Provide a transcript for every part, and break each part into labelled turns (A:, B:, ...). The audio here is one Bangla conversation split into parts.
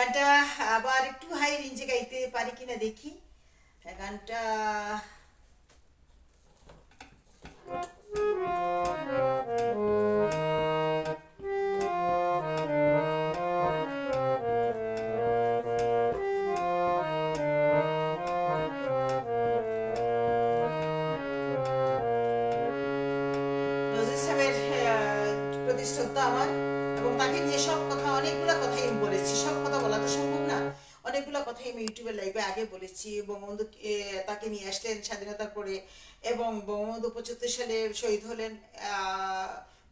A: গানটা আবার একটু হাই রেঞ্জে গাইতে পারি কিনা দেখি। হ্যাঁ, গানটা ইউটিউবের লাইভে আগে বলেছি, বঙ্গবন্ধু তাকে নিয়ে আসলেন স্বাধীনতা করে এবং বঙ্গবন্ধু পঁচাত্তর সালে শহীদ হলেন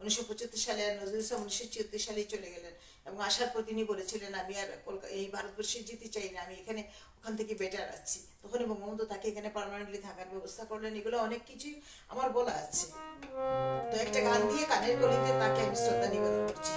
A: উনিশশো পঁচাত্তর সালে নজরুল ইসলাম উনিশশো ছিয়াত্তর সালে চলে গেলেন। এবং আসার পর তিনি বলেছিলেন, আমি আর কলকাতা এই ভারতবর্ষে যেতে চাই না, আমি এখানে, ওখান থেকে বেটার আছি। তখন বঙ্গবন্ধু তাকে এখানে পারমানেন্টলি থাকার ব্যবস্থা করলেন। এগুলো অনেক কিছুই আমার বলা আছে। তো একটা গান দিয়ে কানের গলিতে তাকে আমি শ্রদ্ধা নিবেদন করছি।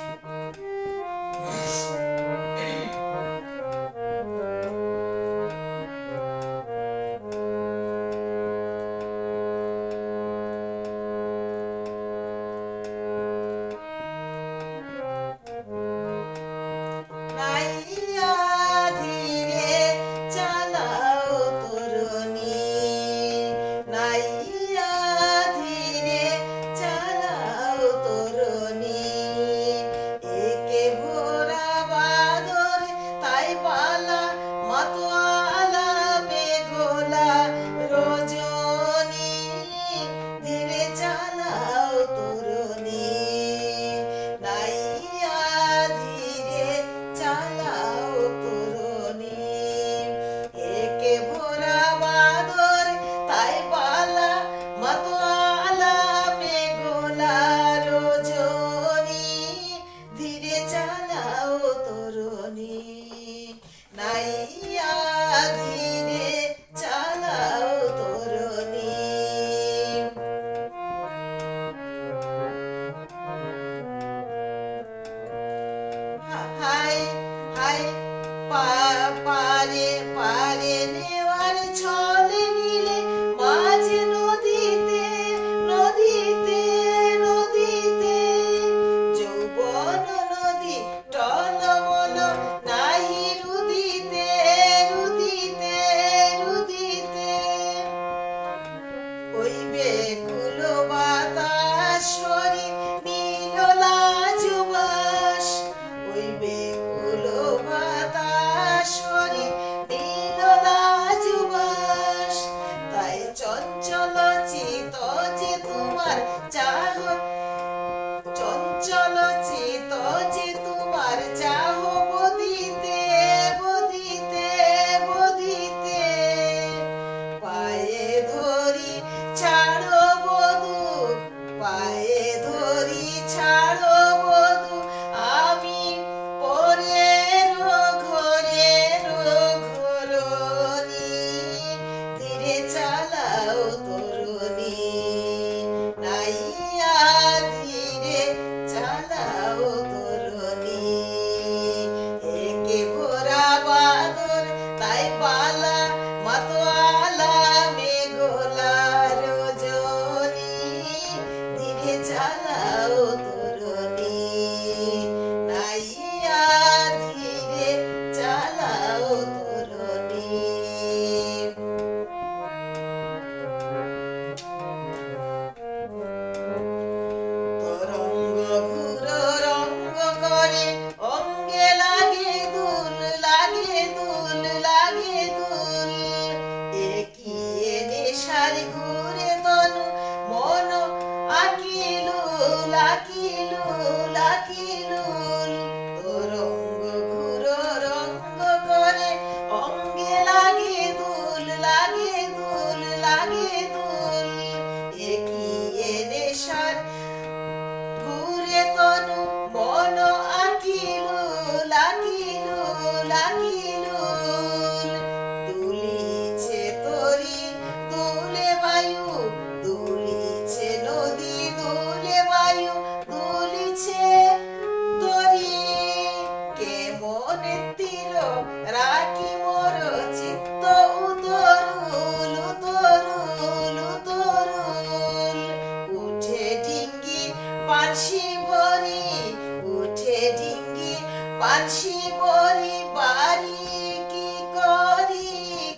A: পাছি বরি বাড়ি, কি করি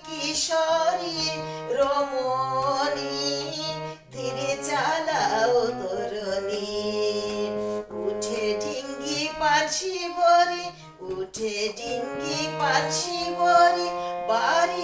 A: কিশোরী রমণী? ধীরে চালাও তরণী। উঠে ডিঙ্গি পাছি বরি উঠে ডিঙ্গি পাছি বরি বাড়ি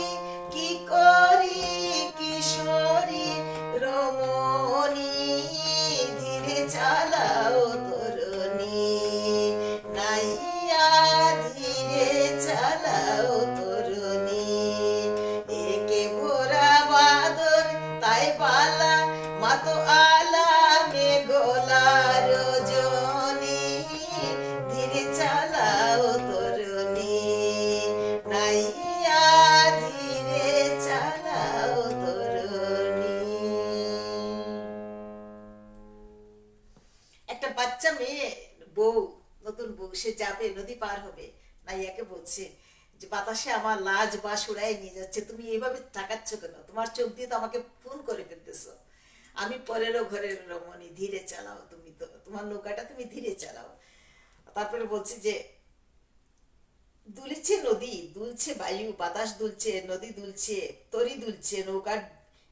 A: যাবে নদী পার হবে। নাইয়াকে বলছে যে, বাতাসে আমার লাজ বাস উড়াই নিয়ে যাচ্ছে, তুমি এইভাবে তাকাচ্ছ কেন? তোমার চোখ দিয়ে তো আমাকে ফোন করে ফেলতেছো। আমি পরেরও ঘরের রমণী, ধীরে চালাও তুমি তো, তোমার নৌকাটা তুমি ধীরে চালাও। তারপরে বলছে যে, দুলছে নদী, দুলছে বায়ু, বাতাস দুলছে, নদী দুলছে, তরি দুলছে নৌকা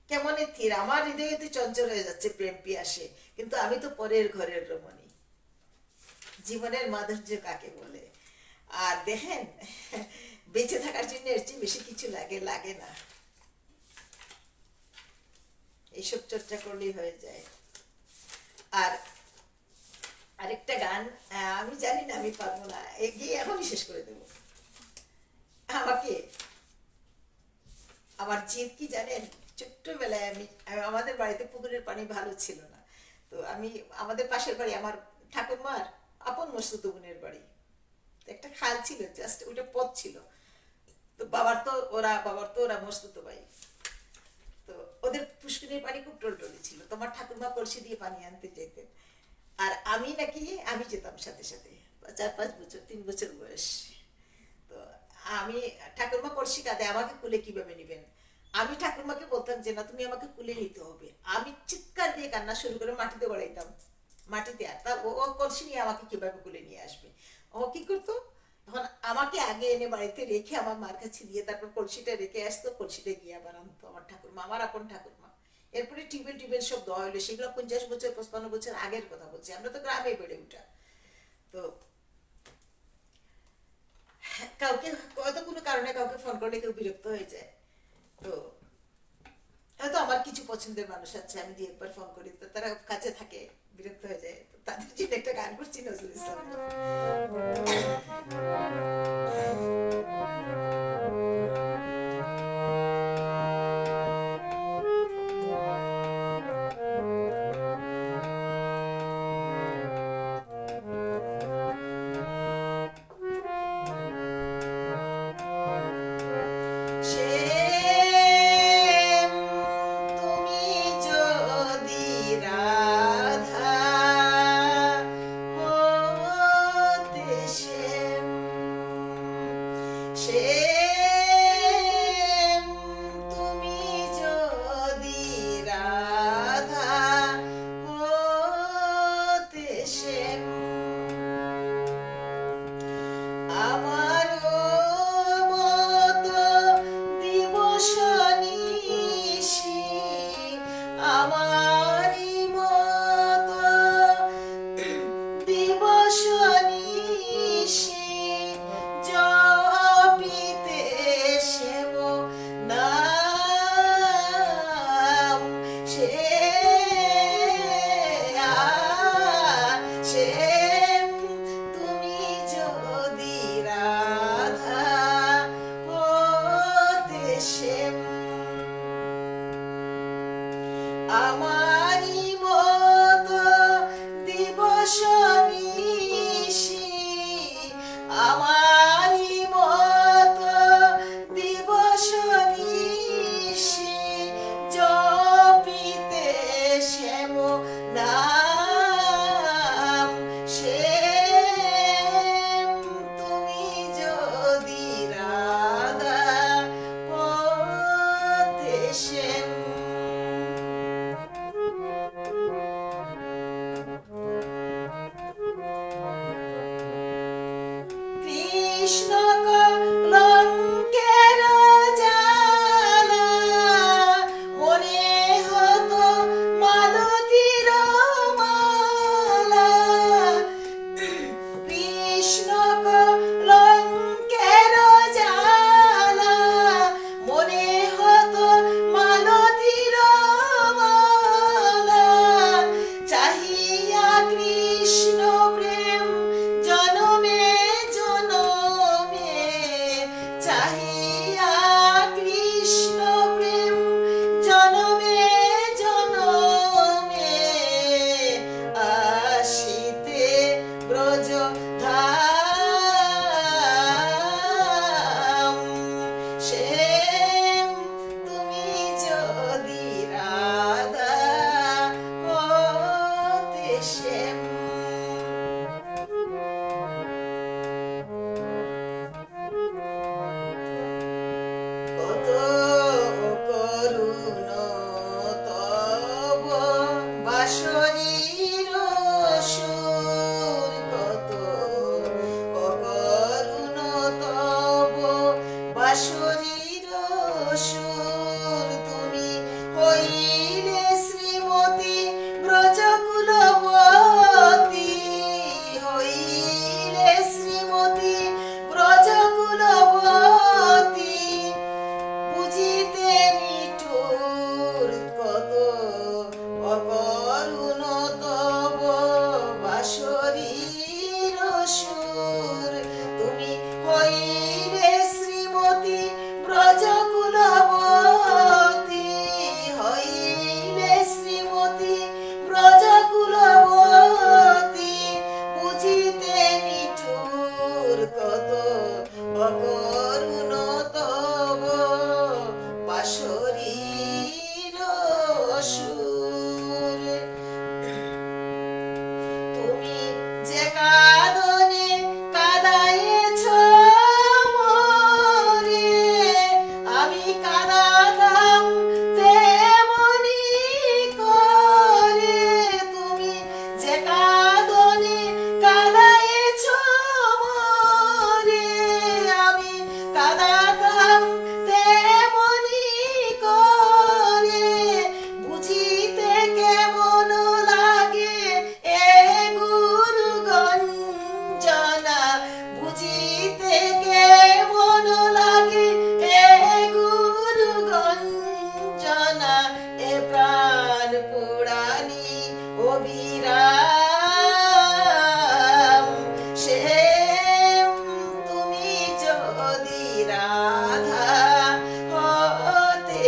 A: কেমনে তীর? আমার হৃদয়তে চঞ্চল হয়ে যাচ্ছে, প্রেম পিয়াসে। কিন্তু আমি তো পরের ঘরের রমণী। জীবনের মাধুর্য কাকে বলে? আর দেখেন, বেঁচে থাকার জন্য এর চেয়ে বেশি কিছু লাগে লাগে না। এইসব চর্চা করলেই হয়ে যায়। আর আরেকটা গান আমি জানি না, আমি পারব না। এগিয়ে এখনই শেষ করে দেবো। আমাকে, আমার জিদ কি জানেন, ছোট্টবেলায় আমি- আমাদের বাড়িতে পুকুরের পানি ভালো ছিল না। তো আমি, আমাদের পাশের বাড়ি, আমার ঠাকুরমার আপন মস্তুত বোনের বাড়ি। একটা খাল ছিল জাস্ট ওইটা পথ ছিল। তো বাবার তো ওরা, বাবার তো ওরা মস্তুত ভাই তো ওদের পুষ্করিণীর পানি খুব টলটলি ছিল। তোমার ঠাকুরমা কলসি দিয়ে পানি আনতে যেতেন। আর আমি নাকি, আমি যেতাম সাথে সাথে, চার পাঁচ বছর, তিন বছর বয়স। তো আমি ঠাকুরমা কলসি কাঁদে আমাকে কুলে কীভাবে নেবেন? আমি ঠাকুরমাকে বলতাম যে, না, তুমি আমাকে কুলে নিতে হবে। আমি চিৎকার দিয়ে কান্না শুরু করে মাটিতে গড়াইতাম। মাটিতে আর তা ও কলসি নিয়ে আমাকে কীভাবে কুলে নিয়ে আসবে? ও কি করতো? তখন আমাকে আগে এনে বাড়িতে রেখে আমার মার কাছে দিয়ে তারপর কলসিটা রেখে আসতো, কলসিটা গিয়ে আবার আনতো আমার ঠাকুরমা আমার আপন ঠাকুরমা এরপরে টিউবওয়েল টিউবওয়েল সব দেওয়া হলো সেগুলো পঞ্চাশ বছর, পঁচপান্ন বছর আগের কথা বলছি। আমরা তো গ্রামে বেড়ে উঠা। তো কাউকে, হয়তো কোনো কারণে কাউকে ফোন করলে কেউ বিরক্ত হয়ে যায়। তো হয়তো আমার কিছু পছন্দের মানুষ আছে, আমি দিয়ে একবার ফোন করি। তো তারা কাছে থাকে। বিরক্ত হয়ে যায়। তাদের জন্য একটা গান করছি নজরুল ইসলাম আমারই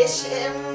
A: হতে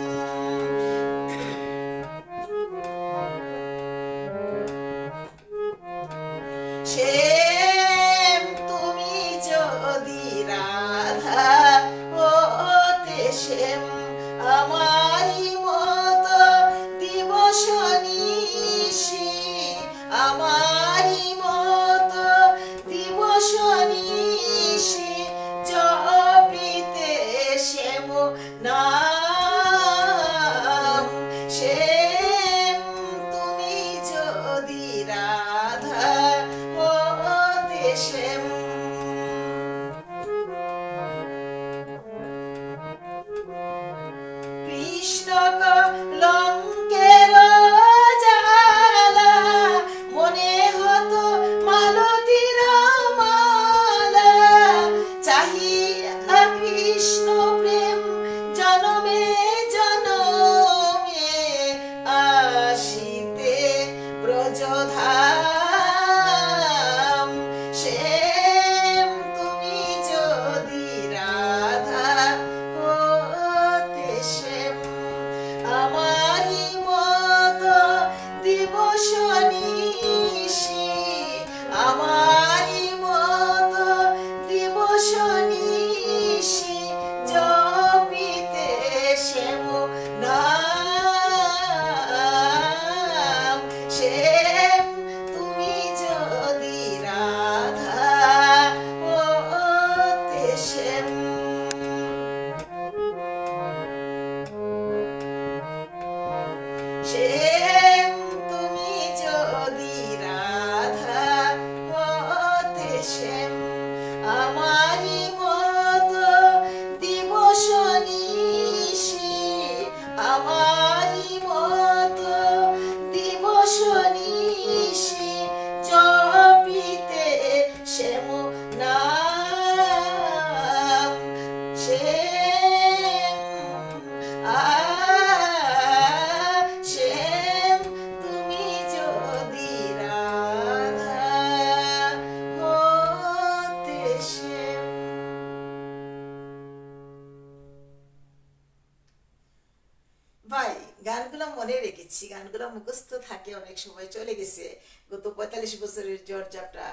A: গানগুলো মনে রেখেছি, গানগুলো মুখস্থ থাকে অনেক সময়, চলে গেছে। গত পঁয়তাল্লিশ বছরের জ্বর জাপটা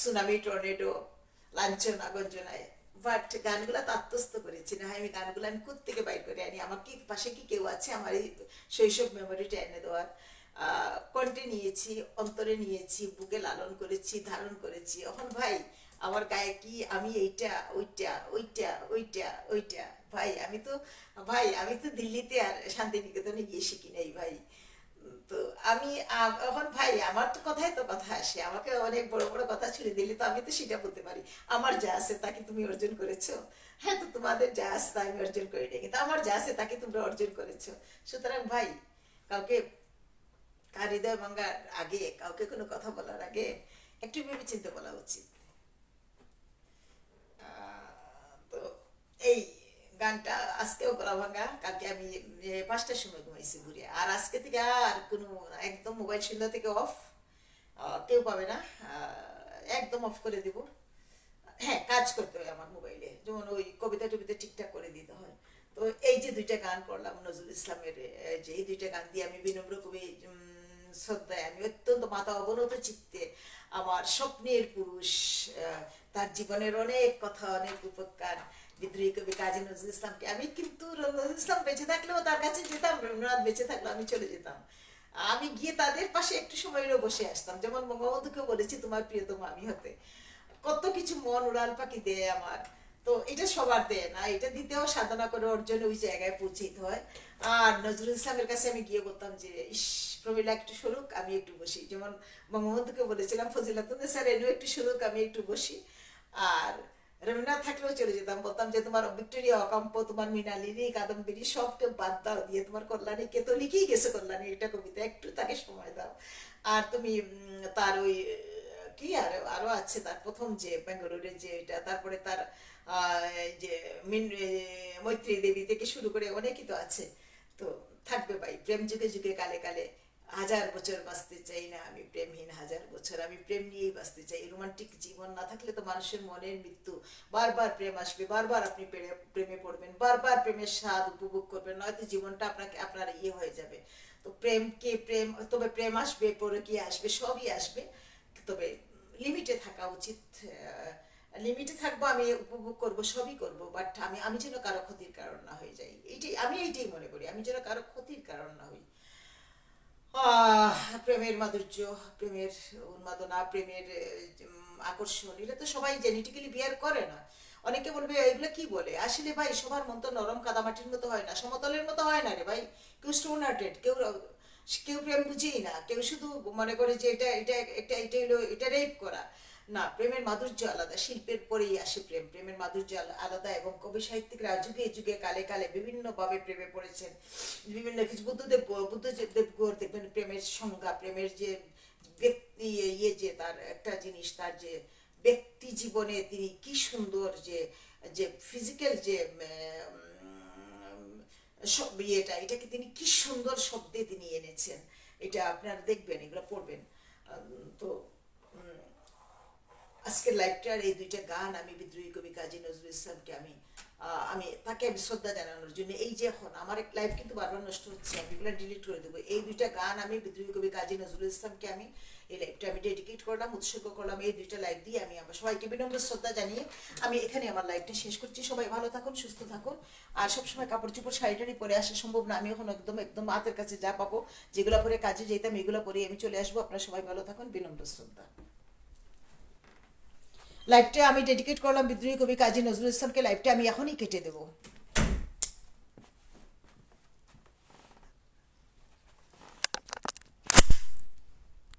A: সুনামি, টর্নেডো, লাঞ্ছনা, গঞ্জনায়। বাট গানগুলা তাত্তস্ত করেছি, না আমি গানগুলো আমি থেকে বাইর করে আনি? আমার কি, পাশে কি কেউ আছে? আমার এই শৈশব মেমোরিটা এনে দেওয়ার। কণ্ঠে নিয়েছি, অন্তরে নিয়েছি, বুকে লালন করেছি, ধারণ করেছি। এখন ভাই, আমার গায়ে কি আমি এইটা, ওইটা ওইটা ওইটা ওইটা ভাই, আমি তো, ভাই, আমি তো দিল্লিতে আর শান্তিনিকেতনে গিয়ে শিখি নাই ভাই। তো আমি এখন ভাই, আমার তো কথাই তো কথা আসে। আমাকে অনেক বড় বড় কথা ছুড়ে দিলে তো আমি তো সেটা বলতে পারি। আমার যা আছে তাকে তুমি অর্জন করেছ? হ্যাঁ তো তোমাদের যা আছে তা আমি অর্জন করি নাই। কিন্তু আমার যা আছে তাকে তোমরা অর্জন করেছ। সুতরাং ভাই, কাউকে কার হৃদয় ভাঙ্গার আগে, কাউকে কোনো কথা বলার আগে একটু ভেবে চিন্তে বলা উচিত। তো এই গানটা আজকেও গলা ভাঙা কালকে আমি পাঁচটার সময় ঘুমাইছি ঘুরে আর আজকে থেকে আর কোনো একদম মোবাইল সুন্দর থেকে অফ কেউ পাবে না একদম অফ করে দেব হ্যাঁ কাজ করতে হয় আমার মোবাইলে যেমন ওই কবিতা টবিতা ঠিকঠাক করে দিতে হয় তো এই যে দুইটা গান করলাম নজরুল ইসলামের যে এই দুইটা গান দিয়ে আমি বিনম্র কবি শ্রদ্ধায় আমি অত্যন্ত মাথা অবনত চিত্তে আমার স্বপ্নের পুরুষ তার জীবনের অনেক কথা অনেক উপকার বিদ্রোহী কবি কাজী নজরুল ইসলামকে। আমি কিন্তু নজরুল ইসলাম বেঁচে থাকলেও তার কাছে যেতাম, রবীন্দ্রনাথ বেঁচে থাকলে আমি চলে যেতাম। আমি গিয়ে তাদের পাশে একটু সময় বসে আসতাম। যেমন বঙ্গবন্ধুকে বলেছি, তোমার প্রিয়তম আমি হতে। কত কিছু মন উড়াল পাখি দেয় আমার। তো এটা সবার দেয় না। এটা দিতেও সাধনা করে অর্জন ওই জায়গায় পৌঁছতে হয়। আর নজরুল ইসলামের কাছে আমি গিয়ে বলতাম যে, ইস প্রমিলা একটু সরুক, আমি একটু বসি। যেমন বঙ্গবন্ধুকে বলেছিলাম, ফজিলাতুন স্যার এনেও একটু সরুক, আমি একটু বসি। আর রবীন্দ্রনাথ থাকলেও চলে যেতাম। বলতাম যে, তোমার ভিক্টোরিয়া, অকম্প, তোমার মৃণালিনী কাদম্বিনী সবকে বাদ দাও দিয়ে তোমার কল্যাণী, কে তো লিখেই গেছে কল্যাণী, এটা কবিতা, একটু তাকে সময় দাও। আর তুমি তার ওই, কি আর, আরও আছে, তার প্রথম যে বেঙ্গালুরের যে এটা, তারপরে তার যে মৈত্রী দেবী থেকে শুরু করে অনেকই তো আছে। তো থাকবে ভাই প্রেম যুগে যুগে কালে কালে। হাজার বছর বাঁচতে চাই না, আমি প্রেমহীন হাজার বছর, আমি প্রেম নিয়েই বাঁচতে চাই। রোমান্টিক জীবন না থাকলে তো মানুষের মনের মৃত্যু। বারবার প্রেম আসবে, বারবার আপনি প্রেমে পড়বেন, বারবার প্রেমের স্বাদ উপভোগ করবেন, নয়তো জীবনটা আপনাকে, আপনার ইয়ে হয়ে যাবে। তো প্রেমকে প্রেম, তবে প্রেম আসবে পরে কি আসবে, সবই আসবে। তবে লিমিটে থাকা উচিত লিমিটে থাকব, আমি উপভোগ করব, সবই করব বাট আমি আমি যেন কারও ক্ষতির কারণ না হয়ে যাই। এইটাই আমি এইটাই মনে করি, আমি যেন কারও ক্ষতির কারণ না হই। প্রেমের মাধুর্য, প্রেমের উন্মাদনা, প্রেমের আকর্ষণ এটা তো সবাই জেনেটিক্যালি বিয়ার করে না। অনেকে বলবে, এগুলো কি বলে? আসলে ভাই, সবার মন তো নরম কাদামাটির মতো হয় না, সমতলের মতো হয় না রে ভাই। কেউ স্টোন হার্টেড কেউ কেউ প্রেম বুঝেই না, কেউ শুধু মনে করে যে এটা এটা এটা এটা হলো, এটা রেপ করা। না, প্রেমের মাধুর্য আলাদা, শিল্পের পরেই আসে প্রেম। প্রেমের মাধুর্য আলাদা এবং কবি সাহিত্যিকরা যুগে যুগে কালে কালে বিভিন্ন ভাবে প্রেমে পড়েছেন। বিভিন্ন কিছু বুদ্ধদেব বুদ্ধদেব গোর দেখবেন প্রেমের সংজ্ঞা, প্রেমের যে ব্যক্তি ইয়ে যে তার একটা জিনিস, তার যে ব্যক্তি জীবনে তিনি কি সুন্দর যে যে ফিজিক্যাল যে ইয়েটা, এটাকে তিনি কি সুন্দর শব্দে তিনি এনেছেন। এটা আপনারা দেখবেন, এগুলো পড়বেন। তো আজকের লাইভটার এই দুইটা গান আমি বিদ্রোহী কবি কাজী নজরুল ইসলামকে আমি আমি তাকে আমি শ্রদ্ধা জানানোর জন্য এই যে এখন আমার এক লাইভ কিন্তু বারবার নষ্ট হচ্ছে, আমি এগুলো ডিলিট করে দেবো। এই দুইটা গান আমি বিদ্রোহী কবি কাজী নজরুল ইসলামকে আমি এই লাইভটা আমি ডেডিকেট করলাম, উৎসর্গ করলাম। এই দুইটা লাইভ দিয়ে আমি আমার সবাইকে বিনম্র শ্রদ্ধা জানিয়ে আমি এখানে আমার লাইভটা শেষ করছি। সবাই ভালো থাকুন, সুস্থ থাকুন। আর সবসময় কাপড় চোপড় শাড়িটারি পরে আসা সম্ভব না। আমি এখন একদম একদম হাতের কাছে যা পাবো, যেগুলো পরে কাজে যেতাম, এগুলো পরে আমি চলে আসব। আপনারা সবাই ভালো থাকুন, বিনম্র শ্রদ্ধা। লাইভটা আমি ডেডিকেট করলাম বিদ্রোহী কবি কাজী নজরুল ইসলামকে লাইভটা আমি এখনই কেটে দেবো।